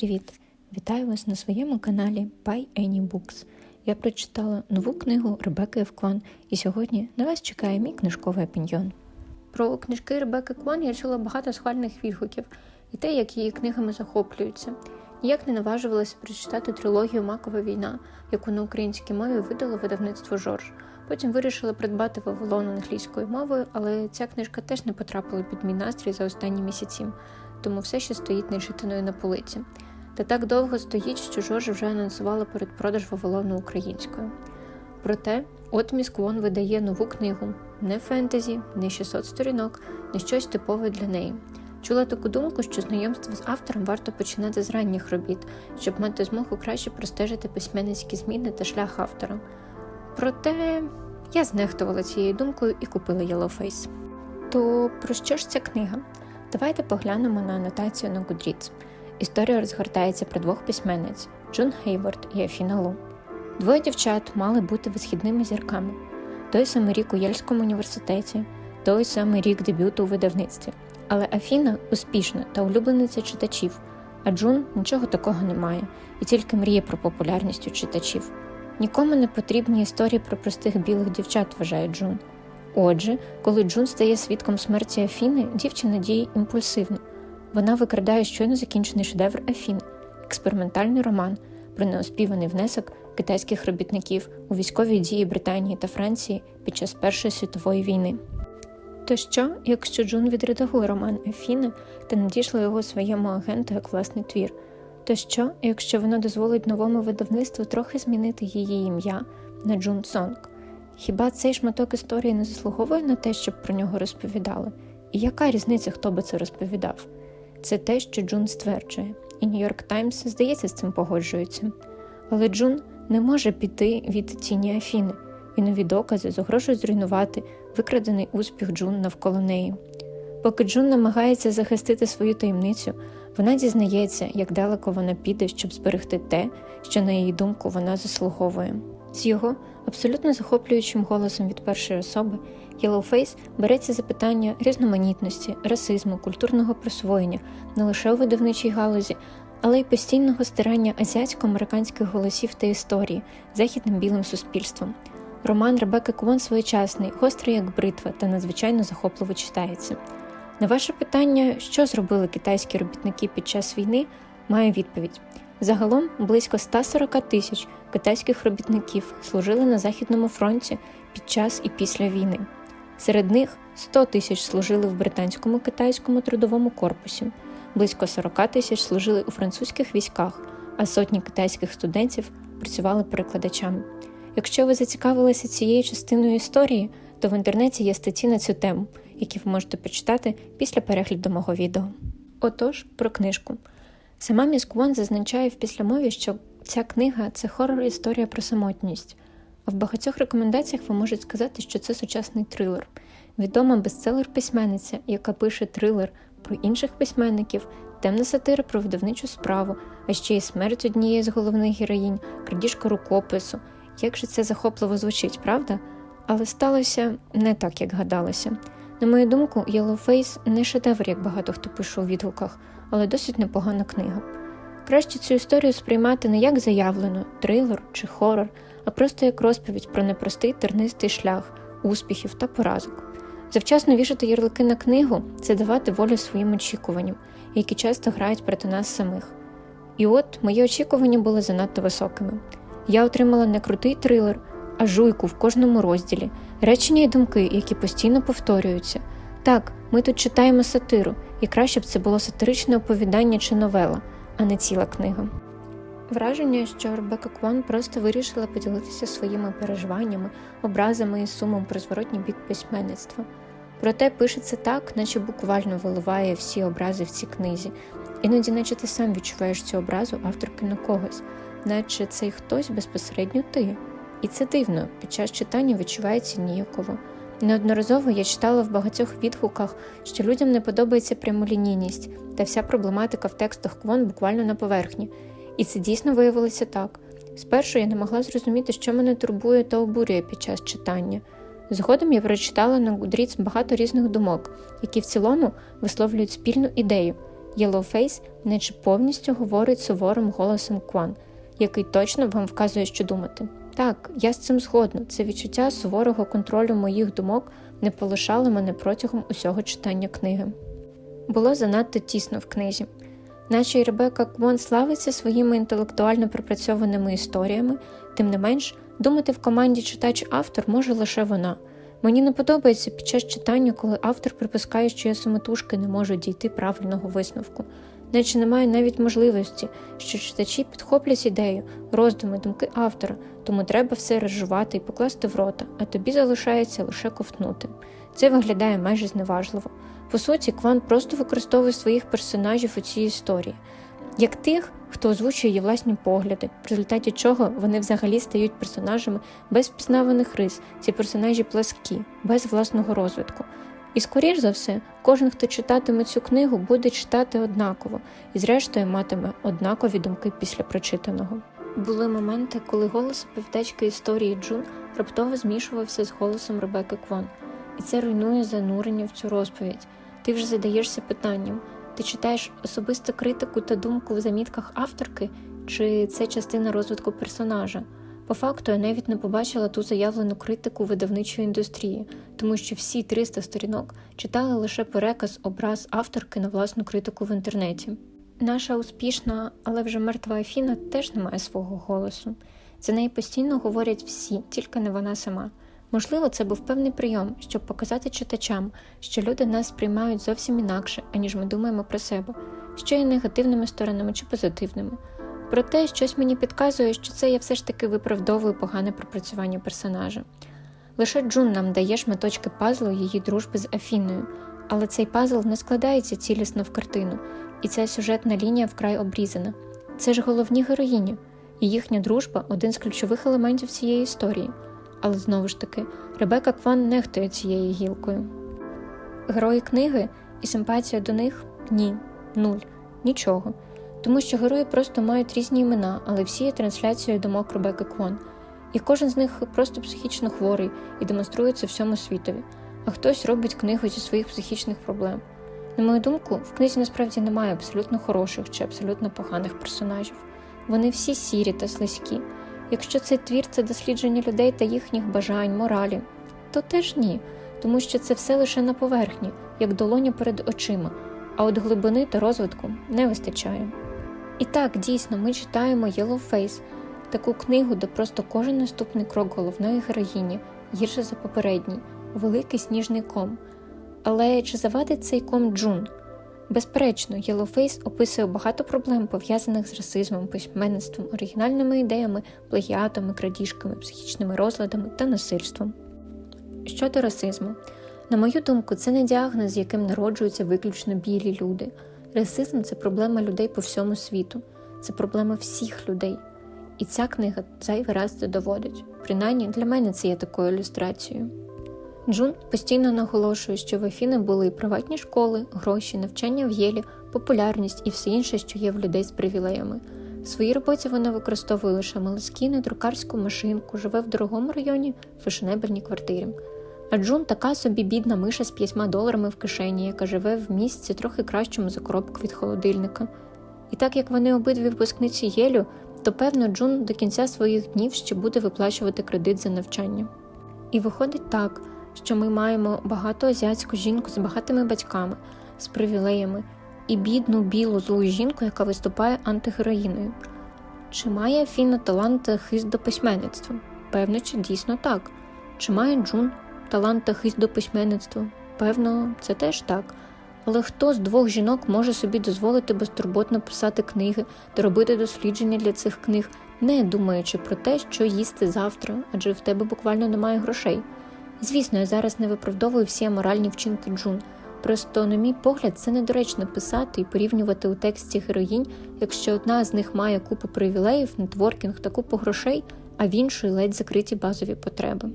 привіт! Вітаю вас на своєму каналі Buy Any Books. Я прочитала нову книгу Ребекки Евкван, і сьогодні на вас чекає мій книжковий опіньйон. Про книжки Ребекки Кван я чула багато схвальних відгуків і те, як її книгами захоплюються. Ніяк не наважувалася прочитати трилогію Макова війна, яку на українській мові видало видавництво Жорж. Потім вирішила придбати Вавилон англійською мовою, але ця книжка теж не потрапила під мій настрій за останні місяці, тому все ще стоїть нечитаною на полиці. Та так довго стоїть, що Жорж вже анонсувала передпродаж Вавилону українською. Проте, от Місквон видає нову книгу не фентезі, не 600 сторінок, не щось типове для неї. Чула таку думку, що знайомство з автором варто починати з ранніх робіт, щоб мати змогу краще простежити письменницькі зміни та шлях автора. Проте я знехтувала цією думкою і купила Yellowface. То про що ж ця книга? Давайте поглянемо на анотацію на Goodreads. Історія розгортається про двох письменниць Джун Хейворд і Афіна Лу. Двоє дівчат мали бути висхідними зірками. Той самий рік у Єльському університеті, той самий рік дебюту у видавництві. Але Афіна успішна та улюблениця читачів, а Джун нічого такого не має і тільки мріє про популярність у читачів. Нікому не потрібні історії про простих білих дівчат, вважає Джун. Отже, коли Джун стає свідком смерті Афіни, дівчина діє імпульсивно. Вона викрадає щойно закінчений шедевр Афін, експериментальний роман про неоспіваний внесок китайських робітників у військові дії Британії та Франції під час Першої світової війни. То що, якщо Джун відредагує роман Афіни та надійшла його своєму агенту як власний твір? То що, якщо воно дозволить новому видавництву трохи змінити її ім'я на Джун Сонг? Хіба цей шматок історії не заслуговує на те, щоб про нього розповідали? І яка різниця, хто би це розповідав? Це те, що Джун стверджує, і Нью-Йорк Таймс, здається, з цим погоджується. Але Джун не може піти від тіні Афіни, і нові докази загрожують зруйнувати викрадений успіх Джун навколо неї. Поки Джун намагається захистити свою таємницю, вона дізнається, як далеко вона піде, щоб зберегти те, що, на її думку, вона заслуговує. З його абсолютно захоплюючим голосом від першої особи Yellowface береться за питання різноманітності, расизму, культурного присвоєння не лише у видавничій галузі, але й постійного стирання азіатсько-американських голосів та історії західним білим суспільством. Роман Ребекки Квон своєчасний, гострий як бритва та надзвичайно захопливо читається. На ваше питання, що зробили китайські робітники під час війни, маю відповідь. Загалом близько 140 тисяч китайських робітників служили на Західному фронті під час і після війни. Серед них 100 тисяч служили в британському китайському трудовому корпусі, близько 40 тисяч служили у французьких військах, а сотні китайських студентів працювали перекладачами. Якщо ви зацікавилися цією частиною історії, то в інтернеті є статті на цю тему, які ви можете почитати після перегляду мого відео. Отож, про книжку. Сама міс Квон зазначає в післямові, що ця книга це хорор історія про самотність. А в багатьох рекомендаціях ви можете сказати, що це сучасний трилер. Відома бестселер-письменниця, яка пише трилер про інших письменників, темна сатира про видавничу справу, а ще й смерть однієї з головних героїнь, крадіжка рукопису. Як же це захопливо звучить, правда? Але сталося не так, як гадалося. На мою думку, Yellowface не шедевр, як багато хто пише у відгуках, але досить непогана книга. Краще цю історію сприймати не як заявлено, трилер чи хорор, а просто як розповідь про непростий тернистий шлях, успіхів та поразок. Завчасно вішати ярлики на книгу це давати волю своїм очікуванням, які часто грають проти нас самих. І от мої очікування були занадто високими. Я отримала не крутий трилер, а жуйку в кожному розділі, речення і думки, які постійно повторюються. Так, ми тут читаємо сатиру, і краще б це було сатиричне оповідання чи новела, а не ціла книга. Враження, що Ребека Квон просто вирішила поділитися своїми переживаннями, образами і сумом про зворотній бік письменництва. Проте пишеться так, наче буквально виливає всі образи в цій книзі, іноді, наче ти сам відчуваєш цю образу авторки на когось, наче цей хтось безпосередньо ти. І це дивно, під час читання відчувається ніяково. Неодноразово я читала в багатьох відгуках, що людям не подобається прямолінійність, та вся проблематика в текстах квон буквально на поверхні. І це дійсно виявилося так. Спершу я не могла зрозуміти, що мене турбує та обурює під час читання. Згодом я прочитала на Goodreads багато різних думок, які в цілому висловлюють спільну ідею. Yellowface наче повністю говорить суворим голосом Кван, який точно вам вказує, що думати. Так, я з цим згодна. Це відчуття суворого контролю моїх думок не полишало мене протягом усього читання книги. Було занадто тісно в книзі. Наче й Ребека Квон славиться своїми інтелектуально пропрацьованими історіями, тим не менш, думати в команді читач-автор може лише вона. Мені не подобається під час читання, коли автор припускає, що я самотужки не можу дійти правильного висновку, наче немає навіть можливості, що читачі підхоплять ідею, роздуми, думки автора, тому треба все розжувати і покласти в рота, а тобі залишається лише ковтнути. Це виглядає майже зневажливо. По суті, Кван просто використовує своїх персонажів у цій історії, як тих, хто озвучує її власні погляди, в результаті чого вони взагалі стають персонажами без впізнаваних рис, ці персонажі пласкі, без власного розвитку. І, скоріш за все, кожен, хто читатиме цю книгу, буде читати однаково і, зрештою, матиме однакові думки після прочитаного. Були моменти, коли голос півтечки історії Джун раптово змішувався з голосом Ребекки Квон, і це руйнує занурення в цю розповідь. Ти вже задаєшся питанням: ти читаєш особисту критику та думку в замітках авторки, чи це частина розвитку персонажа? По факту я навіть не побачила ту заявлену критику видавничої індустрії, тому що всі 300 сторінок читали лише переказ образ авторки на власну критику в інтернеті. Наша успішна, але вже мертва Афіна теж не має свого голосу. За неї постійно говорять всі, тільки не вона сама. Можливо, це був певний прийом, щоб показати читачам, що люди нас сприймають зовсім інакше, аніж ми думаємо про себе, що є негативними сторонами чи позитивними. Проте щось мені підказує, що це я все ж таки виправдовую погане пропрацювання персонажа. Лише Джун нам дає шматочки пазлу її дружби з Афіною, але цей пазл не складається цілісно в картину, і ця сюжетна лінія вкрай обрізана. Це ж головні героїні, і їхня дружба один з ключових елементів цієї історії. Але знову ж таки, Ребека Кван нехтує цією гілкою. Герої книги і симпатія до них ні, нуль, нічого. Тому що герої просто мають різні імена, але всі є трансляцією думок Ребекки Квон. І кожен з них просто психічно хворий і демонструє це всьому світові, а хтось робить книгу зі своїх психічних проблем. На мою думку, в книзі насправді немає абсолютно хороших чи абсолютно поганих персонажів. Вони всі сірі та слизькі. Якщо цей твір це дослідження людей та їхніх бажань, моралі, то теж ні, тому що це все лише на поверхні, як долоня перед очима, а от глибини та розвитку не вистачає. І так, дійсно, ми читаємо Yellowface, таку книгу, де просто кожен наступний крок головної героїні гірше за попередній, великий сніжний ком. Але чи завадить цей ком Джун? Безперечно, Yellowface описує багато проблем, пов'язаних з расизмом, письменництвом, оригінальними ідеями, плагіатами, крадіжками, психічними розладами та насильством. Щодо расизму, на мою думку, це не діагноз, з яким народжуються виключно білі люди. Расизм це проблема людей по всьому світу, це проблема всіх людей. І ця книга зайвий раз це доводить. Принаймні для мене це є такою ілюстрацією. Джун постійно наголошує, що в Афіни були і приватні школи, гроші, навчання в єлі, популярність і все інше, що є в людей з привілеями. В своїй роботі вона використовує лише малискіни, друкарську машинку, живе в дорогому районі, в фешенебельній квартирі. А Джун така собі бідна миша з п'ятьма доларами в кишені, яка живе в місці трохи кращому за коробку від холодильника. І так як вони обидві випускниці Єлю, то певно Джун до кінця своїх днів ще буде виплачувати кредит за навчання. І виходить так, що ми маємо багато азіатську жінку з багатими батьками, з привілеями, і бідну білу злу жінку, яка виступає антигероїною. Чи має Фіна талант та хист до письменництва? Певно, чи дійсно так. Чи має Джун талант та хист до письменництва? Певно, це теж так. Але хто з двох жінок може собі дозволити безтурботно писати книги та робити дослідження для цих книг, не думаючи про те, що їсти завтра, адже в тебе буквально немає грошей? Звісно, я зараз не виправдовую всі аморальні вчинки Джун. Просто, на мій погляд, це недоречно писати і порівнювати у тексті героїнь, якщо одна з них має купу привілеїв, нетворкінг та купу грошей, а в іншої ледь закриті базові потреби.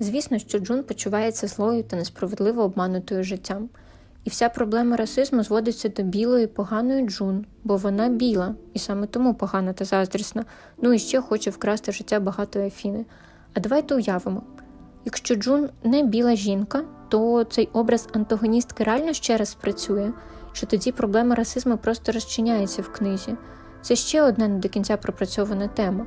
Звісно, що Джун почувається злою та несправедливо обманутою життям. І вся проблема расизму зводиться до білої поганої Джун, бо вона біла, і саме тому погана та заздрісна, ну і ще хоче вкрасти життя багатої Афіни. А давайте уявимо. Якщо Джун не біла жінка, то цей образ антагоністки реально ще раз спрацює, що тоді проблема расизму просто розчиняється в книзі. Це ще одна не до кінця пропрацьована тема.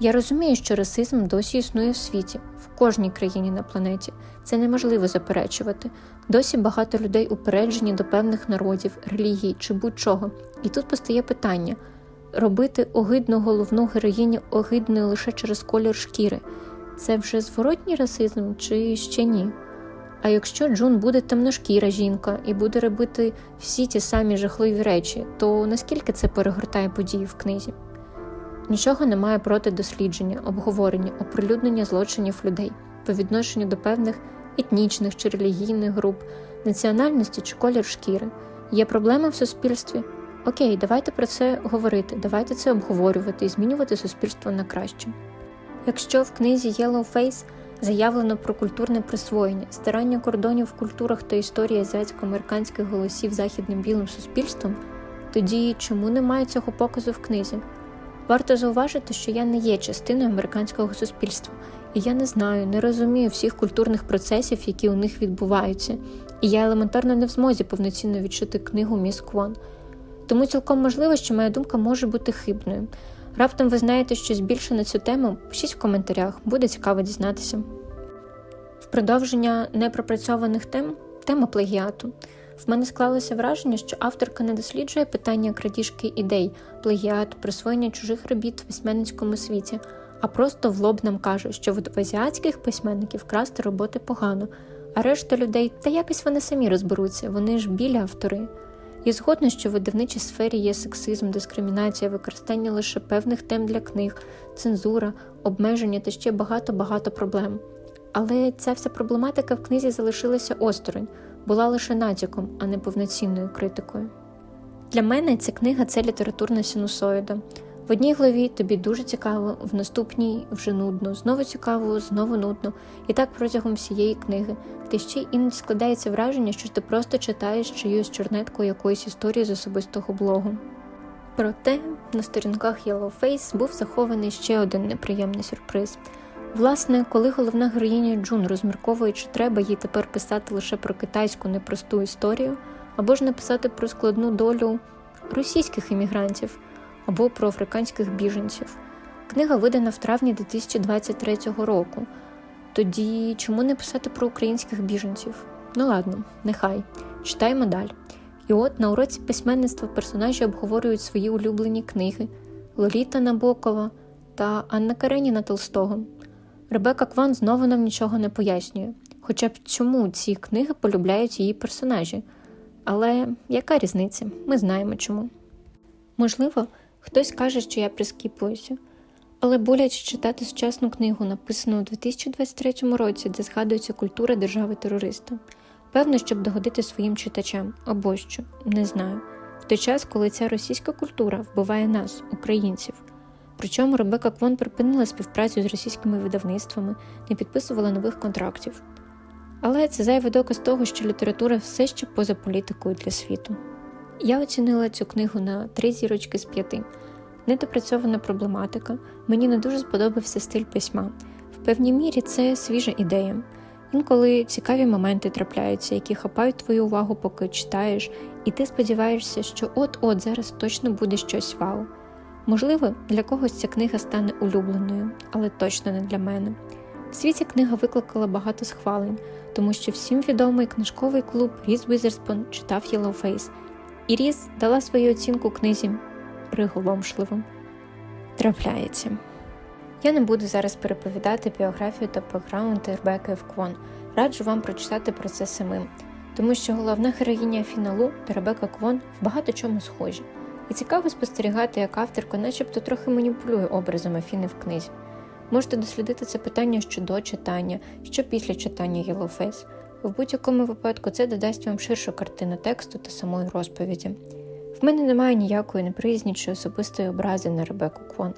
Я розумію, що расизм досі існує в світі, в кожній країні на планеті. Це неможливо заперечувати. Досі багато людей упереджені до певних народів, релігій чи будь-чого. І тут постає питання: робити огидну головну героїню огидною лише через колір шкіри це вже зворотній расизм чи ще ні? А якщо Джун буде темношкіра жінка і буде робити всі ті самі жахливі речі, то наскільки це перегортає події в книзі? Нічого немає проти дослідження, обговорення, оприлюднення злочинів людей по відношенню до певних етнічних чи релігійних груп, національності чи колір шкіри. Є проблема в суспільстві. Окей, давайте про це говорити, давайте це обговорювати і змінювати суспільство на краще. Якщо в книзі Yellow Face заявлено про культурне присвоєння, старання кордонів в культурах та історія азіатсько-американських голосів західним білим суспільством, тоді чому немає цього показу в книзі? Варто зауважити, що я не є частиною американського суспільства, і я не знаю, не розумію всіх культурних процесів, які у них відбуваються, і я елементарно не в змозі повноцінно відчути книгу Міс Квон. Тому цілком можливо, що моя думка може бути хибною. Раптом ви знаєте щось більше на цю тему, пишіть в коментарях, буде цікаво дізнатися. В продовження непропрацьованих тем тема плагіату. В мене склалося враження, що авторка не досліджує питання крадіжки ідей, плагіату, присвоєння чужих робіт в письменницькому світі, а просто в лоб нам каже, що в азіатських письменників красти роботи погано, а решта людей, та якось вони самі розберуться, вони ж білі автори. Я згодна, що в видавничій сфері є сексизм, дискримінація, використання лише певних тем для книг, цензура, обмеження та ще багато-багато проблем. Але ця вся проблематика в книзі залишилася осторонь, була лише натяком, а не повноцінною критикою. Для мене ця книга це літературна синусоїда. В одній главі тобі дуже цікаво, в наступній вже нудно, знову цікаво, знову нудно, і так протягом всієї книги. Та ще іноді складається враження, що ти просто читаєш чиюсь чорнетку якоїсь історії з особистого блогу. Проте на сторінках Yellow Face був захований ще один неприємний сюрприз. Власне, коли головна героїня Джун розмірковує, чи треба їй тепер писати лише про китайську непросту історію, або ж написати про складну долю російських іммігрантів, або про африканських біженців. Книга видана в травні 2023 року. Тоді чому не писати про українських біженців? Ну ладно, нехай. Читаємо далі. І от на уроці письменництва персонажі обговорюють свої улюблені книги Лоліта Набокова та Анна Кареніна Толстого. Ребека Кван знову нам нічого не пояснює, хоча б чому ці книги полюбляють її персонажі. Але яка різниця? Ми знаємо чому. Можливо, хтось каже, що я прискіпуюся, але боляче читати сучасну книгу, написану у 2023 році, де згадується культура держави-терориста. Певно, щоб догодити своїм читачам або що, не знаю, в той час, коли ця російська культура вбиває нас, українців. Причому Ребека Квон припинила співпрацю з російськими видавництвами, не підписувала нових контрактів. Але це зайвий доказ того, що література все ще поза політикою для світу. Я оцінила цю книгу на три зірочки з п'яти. Недопрацьована проблематика, мені не дуже сподобався стиль письма. В певній мірі це свіжа ідея. Інколи цікаві моменти трапляються, які хапають твою увагу, поки читаєш, і ти сподіваєшся, що от-от зараз точно буде щось вау. Можливо, для когось ця книга стане улюбленою, але точно не для мене. В світі книга викликала багато схвалень, тому що всім відомий книжковий клуб Різ Візерспон читав Yellow Face, і Різ дала свою оцінку книзі приголомшливо. Трапляється. Я не буду зараз переповідати біографію та бекграунд Ребекки в Квон. Раджу вам прочитати про це самим, тому що головна героїня фіналу та Ребека Квон в багато чому схожі. І цікаво спостерігати, як авторка начебто трохи маніпулює образом Афіни в книзі. Можете дослідити це питання що до читання, що після читання Face. В будь-якому випадку це додасть вам ширшу картину тексту та самої розповіді. В мене немає ніякої неприязні чи особистої образи на Ребеку Квон.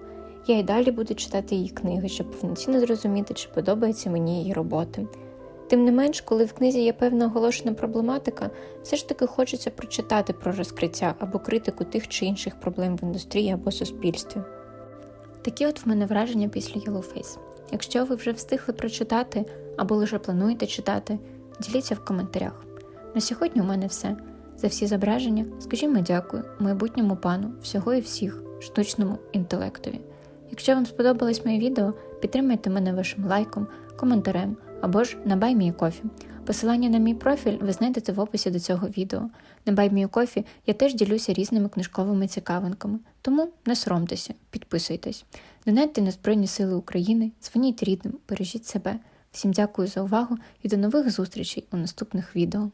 Я й далі буду читати її книги, щоб повноцінно зрозуміти, чи подобається мені її роботи. Тим не менш, коли в книзі є певна оголошена проблематика, все ж таки хочеться прочитати про розкриття або критику тих чи інших проблем в індустрії або суспільстві. Такі от в мене враження після Yellow Face. Якщо ви вже встигли прочитати або лише плануєте читати, діліться в коментарях. На сьогодні у мене все. За всі зображення скажімо дякую майбутньому пану всього і всіх штучному інтелектові. Якщо вам сподобалось моє відео, підтримайте мене вашим лайком, коментарем або ж на BuyMeACoffee. Посилання на мій профіль ви знайдете в описі до цього відео. На BuyMeACoffee я теж ділюся різними книжковими цікавинками, тому не соромтеся, підписуйтесь. Донайте на Збройні Сили України, дзвоніть рідним, бережіть себе. Всім дякую за увагу і до нових зустрічей у наступних відео.